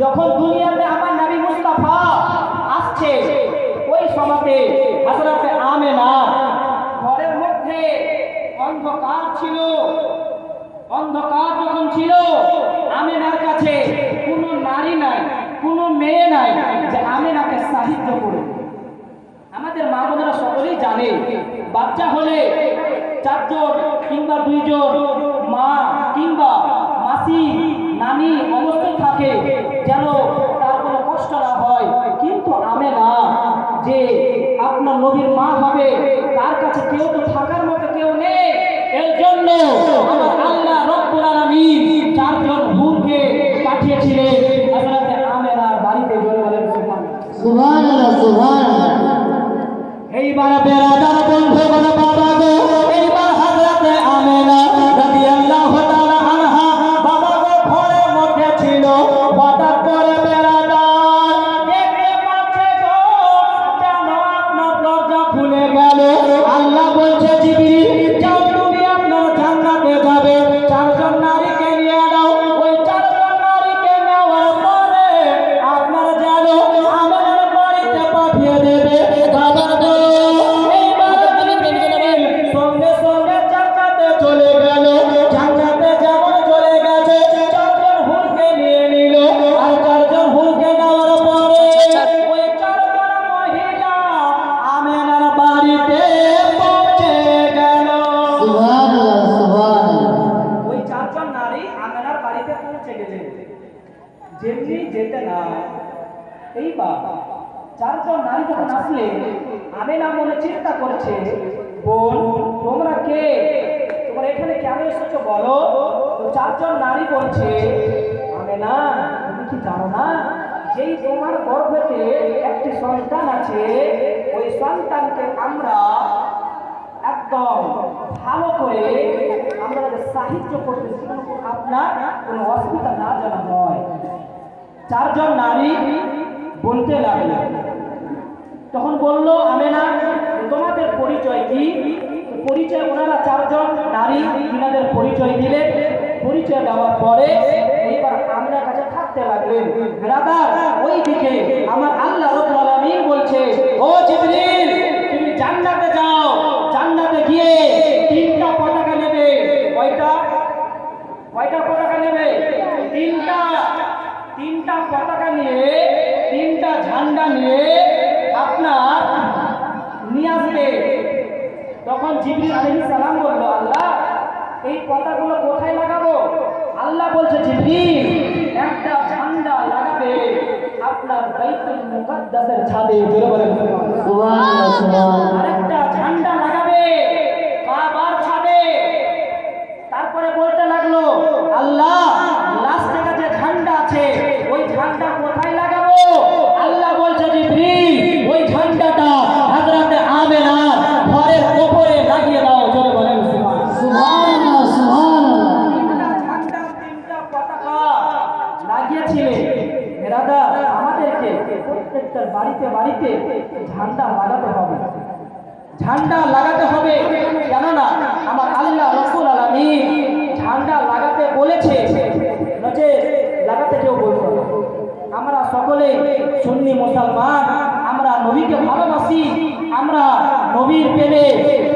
যখন দুনিয়াতে আমার নবী মুস্তাফা আসছে, ওই সময়তে হযরতে আমেনা ঘরের মধ্যে অন্ধকার ছিল। অন্ধকার যখন ছিল, আমেনার কাছে কোনো নারী নাই, কোনো মেয়ে নাই যে আমেনাকে সাহিত্য করবে আমাদের মা বোনেরা সকলেই জানে, বাচ্চা হলে চারজন কিংবা দুইজন মা কিংবা মাসি, নানি যেন তার কোনো কষ্ট না হয়। কিন্তু আমে না, যে আপনার নবীর মা হবে, তার কাছে কেউ তো থাকার মতো কেউ নেই। এর জন্য আমার আল্লাহ রব্বুল আলামিন চারজন হুরকে পাঠিয়েছিলেন। বাড়িতে এইবার বন্ধু বলে বাবা এইবার চারজন নারী যখন আসলে, আমেনা মনে চিন্তা করছে, বোন, তোমরা কে? তোমরা এখানে কেন এসেছ বলো? তো চারজন নারী বলছে, আমেনা, তুমি কি জানো না? যেই তোমার গর্ভেতে একটি সন্তান আছে, ওই সন্তানকে আমরা একদম ভালো করে আমরা যাতে সাহায্য করতেছি আপনার কোনো অসুবিধা না জানা হয় চারজন নারী বলতে লাগল। তখন বলল, আমেনা, তোমাদের পরিচয় কি? পরিচয় ওনারা চারজন, নারী, তিনাদের পরিচয় দিলেন পরিচয় দেওয়ার পরে এইবার আমিনার কাছে থাকতে লাগলেন। ব্রাদার ওই দিকে আমার আল্লাহ রব্বুল বলছে, ও জিবরিল, তুমি জান্নাতে যাও। জান্নাতে গিয়ে তিনটা পতাকা নেবে। কয়টা? কয়টা পতাকা নেবে? তিনটা। তিনটা পতাকা নিয়ে ঝান্ডা নিয়ে আপনার নিয়ে আসবে। তখন জিবরিল আলাইহিস সালাম বলল আল্লাহ এই কথাগুলো কোথায় লাগাবো? আল্লাহ বলছে জিবরিল একটা ঝান্ডা লাগাবে আপনার বাইতুল মুকাদ্দাসের ছাদে জোরে বলেন। সুবহানাল্লাহ সুবহানাল্লাহ। আরেকটা ঝান্ডা লাগাবে কাবার ছাদে। তারপরে বলতে লাগল আল্লাহ লাস্টে কাছে ঝান্ডা আছে ওই ঝান্ডা কোথায় লাগাবো আল্লাহ বলছে জিবরিল ওই ঝান্ডাটা হযরতে আমেনা ঘরের উপরে লাগিয়ে দাও জোরে বলেন সুবহানাল্লাহ সুবহানাল্লাহ সুবহানাল্লাহ তিনটা ঝান্ডা তিনটা পতাকা লাগিয়েছিলেন বেরাদার আমাদেরকে প্রত্যেকটা বাড়িতে বাড়িতে ঝান্ডা লাগাতে হবে ঝান্ডা লাগাতে হবে কেননা আমার আল্লাহ রসুল আলামিন ঝান্ডা লাগাতে বলেছে নচে লাগাতে কেউ বলতো না আমরা সকলে সুন্নি মুসলমান আমরা নবীকে ভালোবাসি আমরা নবীর প্রেমে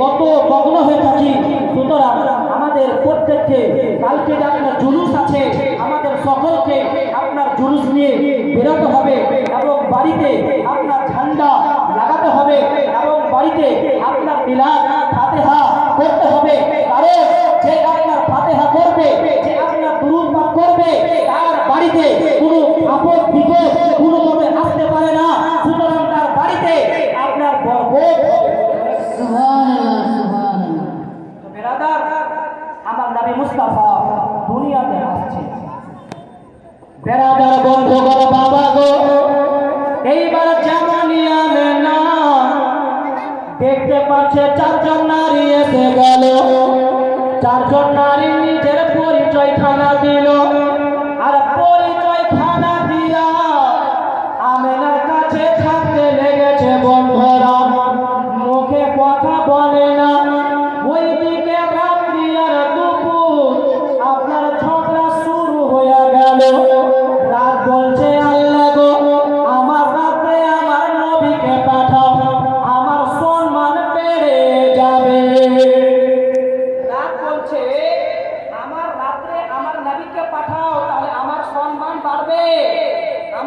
কত মগ্ন হয়ে থাকি সুতরাং আমাদের প্রত্যেককে কালকে যে আপনার জুলুস আছে আমাদের সকলকে আপনার জুলুস নিয়ে বেরোতে হবে এবং বাড়িতে আপনার ঝান্ডা লাগাতে হবে এবং বাড়িতে আপনার মিলাদ ফাতেহা করতে হবে। কারণ যে আপনার ফাতেহা করবে, যে আপনার দুরুদ করবে, তার বাড়িতে কোনো আপদ বিপদ, কোনো মতে আসতে পারে না। সুতরাং তার বাড়িতে আপনার বরকত। আমার নবী মুস্তাফা দুনিয়াতে আসছে। বেরাদার গেল। চারজন নারী নিজের পরিচয় খানা দিল। আর পরিচয় খানা দিয়া আমেনার কাছে থাকতে লেগেছে বন্ধরা। মুখে কথা বলে না।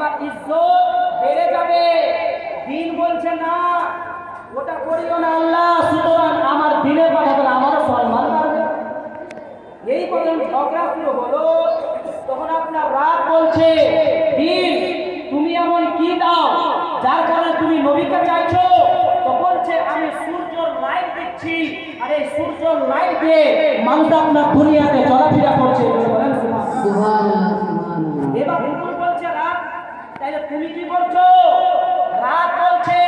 আমার ইজ্জত বেড়ে যাবে। দিন বলছে, না, ওটা করিও না, আল্লাহ, সুতরাং আমার দিনে পাঠাবেন আমারও সম্মান বাড়বে এই পর্যন্ত ঝগড়া শুরু হলো, তখন আপনার রাত বলছে, দিন, তুমি এমন কি দাও, যার কারণে তুমি নবীকে চাইছো? তো বলছে, আমি সূর্যর লাইট দিচ্ছি আর এই সূর্যর লাইট দিয়ে মানুষ আপনার দুনিয়াতে চলাফেরা করছে তুমি কি বলছো রাত বলছে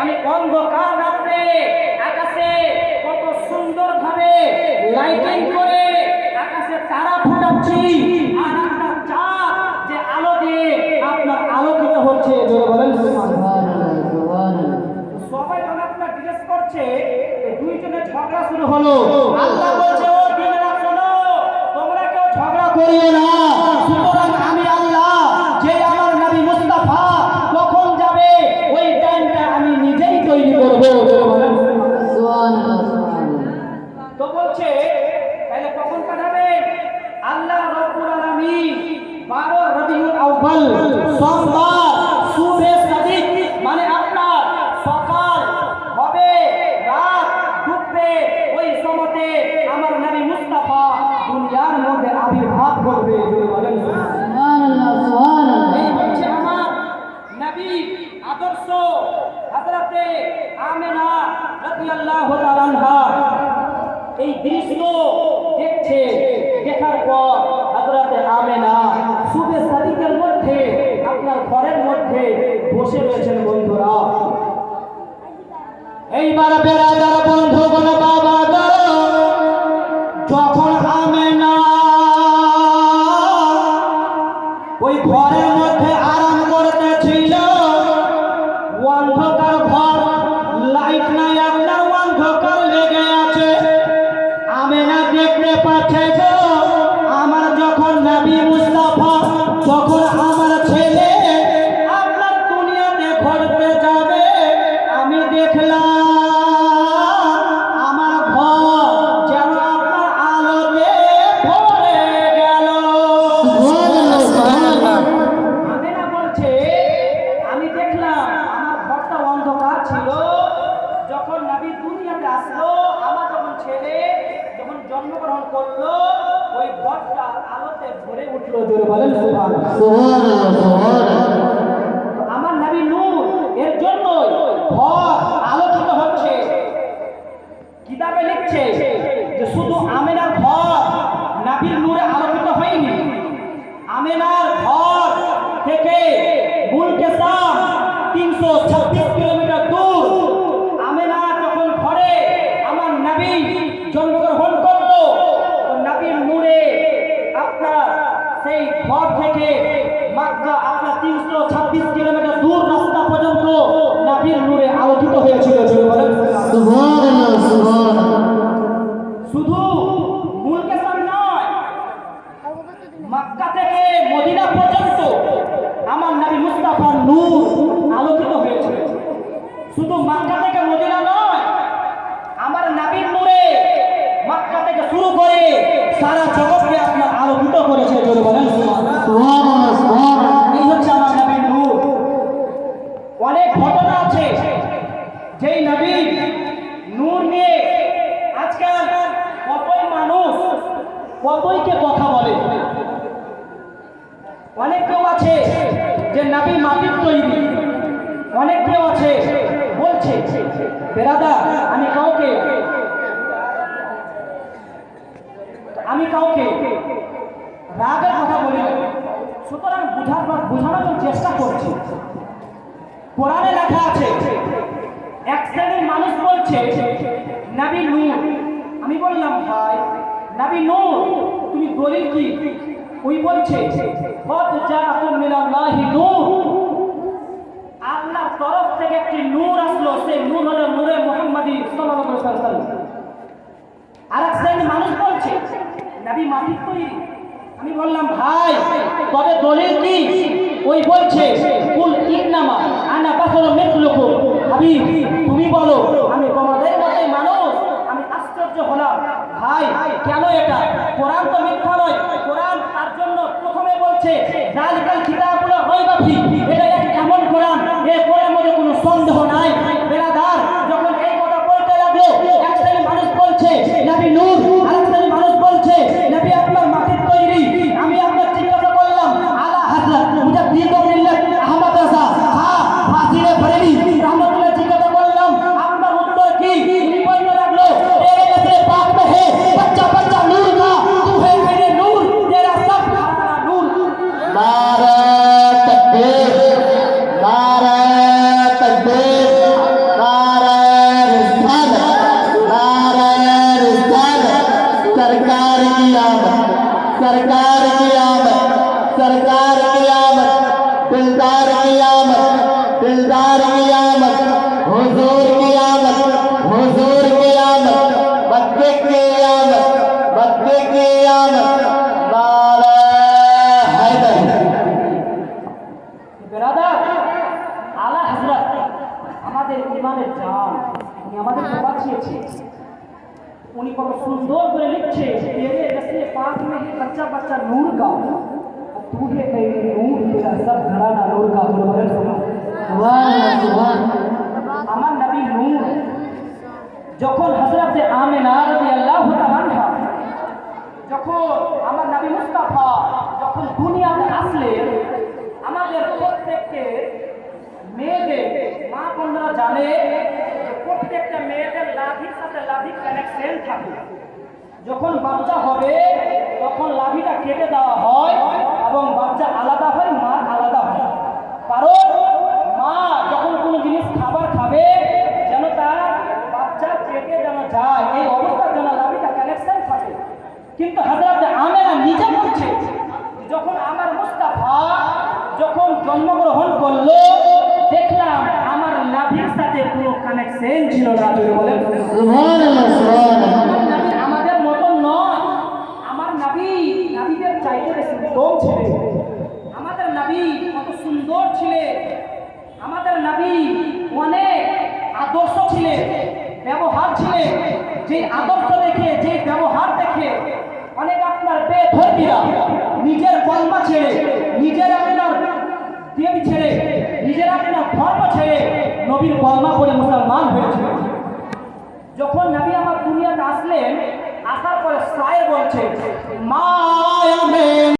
আমি অন্ধকার রাত্রে আকাশে কত সুন্দর ভাবে লাইটিং করে আকাশে তারা ফুটাচ্ছি। আর আপনার চাঁদ যে আলো দিয়ে আপনার আলোকিত হচ্ছে বলেন। সুবহানাল্লাহ। সুবহানাল্লাহ সুবহানাল্লাহ সবাই যখন আপনার জিজ্ঞেস করছে ঝগড়া শুরু হলো। আল্লাহ বলছে ও দিনেরা শোনো তোমরা কেউ ঝগড়া করিও না। সোমবার সুবে সাদিক মানে আপনার সকাল হবে রাত ডুববে ওই সময়তে আমার নবী মুস্তাফা দুনিয়ার মধ্যে আবির্ভাব করবে যদি বলেন সুবহানাল্লাহ সুবহানাল্লাহ এই হচ্ছে আমার নবী আদর্শ হযরতে আমেনা রাদিয়াল্লাহু তাআলা আনহা এই দৃশ্য দেখছে দেখার পর হযরতে আমেনা সুবে সাদিকের মধ্যে আপনার ঘরের মধ্যে বসে রয়েছেন বন্ধুরা। বলেন সুবহানাল্লাহ সুবহানাল্লাহ সুবহানাল্লাহ আমার নবী নূর এর জন্য ঘর আলোকিত হচ্ছে কিতাবে লিখছে যে শুধু আমেনার ঘর নাবির নূরে আলোকিত হয়নি আমেনার ঘর থেকে মুলকেসাম তিনশো ছাব্বিশ কিলোমিটার দূর আমেনা যখন ঘরে আমার নবী জন্মগ্রহণ করত তো নবীর নূরে আপনার সেই ঘর থেকে মাক্কা আপনার তিনশো ছাব্বিশ কিলোমিটার দূর রাস্তা পর্যন্ত নবীর নূরে আলোকিত হয়েছিল জোরে বলেন। শুধু নয় মক্কা থেকে মদিনা পর্যন্ত আমার নবী মুস্তাফা নূর আলোকিত হয়েছিল। শুধু মক্কা থেকে মদিনা নয় আমার নবীর নূরে মক্কা থেকে শুরু করে সারা জগৎকে আপনার আলোকিত করেছে জোরে বলেন সুবহানাল্লাহ। সুবহানাল্লাহ সুবহানাল্লাহ এই হচ্ছে আমার নবীর নূর অনেক ঘটনা আছে যেই নবী নূর নিয়ে আজকাল কতই মানুষ কতইকে কথা বলে অনেক কেউ আছে যে নবী মাটির তৈরি অনেক কেউ আছে বলছে বেরাদা আমি কাউকে আমি কাউকে রাগের কথা বলি সুতরাং বুঝার বোঝানোর চেষ্টা করছি। কোরআনে লেখা আছে, এক শ্রেণির মানুষ বলছে, নাবি নূর। আমি বললাম ভাই নাবি নূর, তুমি দলিল কি? ওই বলছে, কদ জাআকুম মিনাল্লাহি নূর। তরফ থেকে একটি নূর আসলো, সেই নূর হলো নূরে মুহাম্মাদি সাল্লাল্লাহু আর এক শ্রেণির মানুষ বলছে, নবী মাটির তৈরি। আমি বললাম, ভাই, তবে দলিল কি? ওই বলছে, কুল ইন্নামা আনা বাসর মিথলুকুম হাবিব, তুমি বলো, আমি তোমাদের মতোই মানুষ, আমি আশ্চর্য হলাম। ভাই, কেন এটা? কোরআন তো মিথ্যা নয়। কোরআন তার জন্য প্রথমে বলছে, জালিকাল কিতাবুল সন্দেহ নাই। বেড়াদার যখন এই কথা বলতে লাগল, এক শ্রেণির মানুষ বলছে, নাবি নূর আরেক শ্রেণির মানুষ বলছে, নাবি আপনার মাটির তৈরি। আমি আপনার জিজ্ঞাসা করলাম, আলা হযরত মুজাদ্দিদ মিল্লাত আহমদ রাজা হ্যাঁ ফাঁসিরে বরেলি सरकार की आमद सरकार की आमद दिलदार की आमद दिलदार की आमद हुजूर की आमद हुजूर की आमद मक्के की आमद मक्के की आमद नारा हैदर বেরাদার আলা হযরত আমাদের ইমানের জান উনি আমাদের বাঁচিয়েছে উনি কত সুন্দর করে লিখছে তেরে নসলে পাক में है बच्चा बच्चा नूर का और तू है मेरे नूर तेरा सब घराना नूर का बोलो बगल सुनो सुभान अल्लाह सुभान আমার নবী নূর যখন হযরত আমিনা রাদিয়াল্লাহু তাআলা যখন আমার নবী মুস্তাফা যখন দুনিয়াতে আসলেন কানেকশন থাকে যখন বাচ্চা হবে, তখন লাভিটা কেটে দেওয়া হয় এবং বাচ্চা আলাদা হয়, মা আলাদা হয়। কারণ মা যখন কোনো জিনিস খাবার খাবে, যেন তার বাচ্চা কেটে যেন যায়, এই অবস্থার জন্য লাভিটা কানেকশন থাকে। কিন্তু হাজরাতে আমেরা নিজে বলছে, যখন আমার মুস্তাফা যখন জন্মগ্রহণ করল, দেখলাম ভিক্ষাতে কোনো কানেকশন ছিল না জোরে বলে আমাদের মতন নয়। আমার নাবি নাবিদের চাইতে বেশি কম ছিল। আমাদের নবী কত সুন্দর ছিলেন আমাদের নবী অনেক আদর্শ ছিলেন ব্যবহার ছিলেন যে আদর্শ দেখে যে ব্যবহার দেখে অনেক আপনার বেধর্মীরা নিজের কলমা ছেড়ে নিজের আপনার দেব ছেড়ে নিজের আপনার ঘর নবীর কলমা পড়ে মুসলমান হয়েছে। যখন নবী আমার দুনিয়াতে আসলেন, আসার পরে সায় বলছে, মে